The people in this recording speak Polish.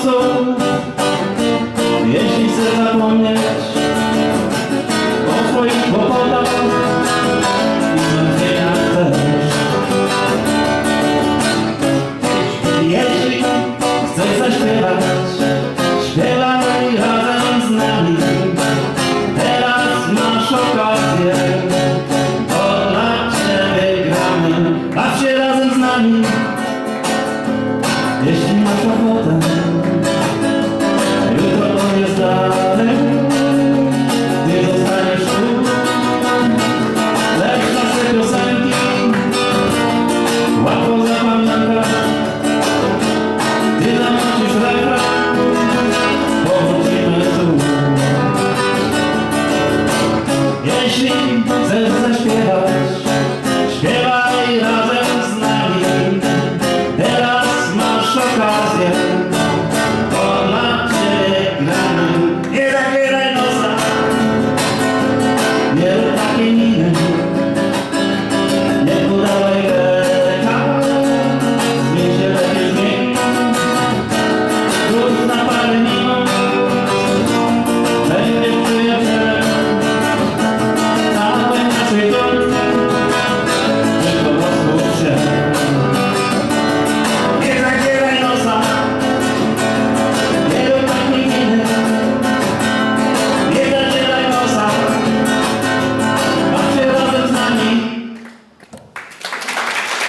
sposób, jeśli chcesz zapomnieć o swoich kłopotach i zmartwieniach też. Jeśli chcesz zaśpiewać, śpiewaj razem z nami. Teraz masz okazję, to dla Ciebie gramy. Baw się razem z nami, jeśli chcesz zaśpiewać.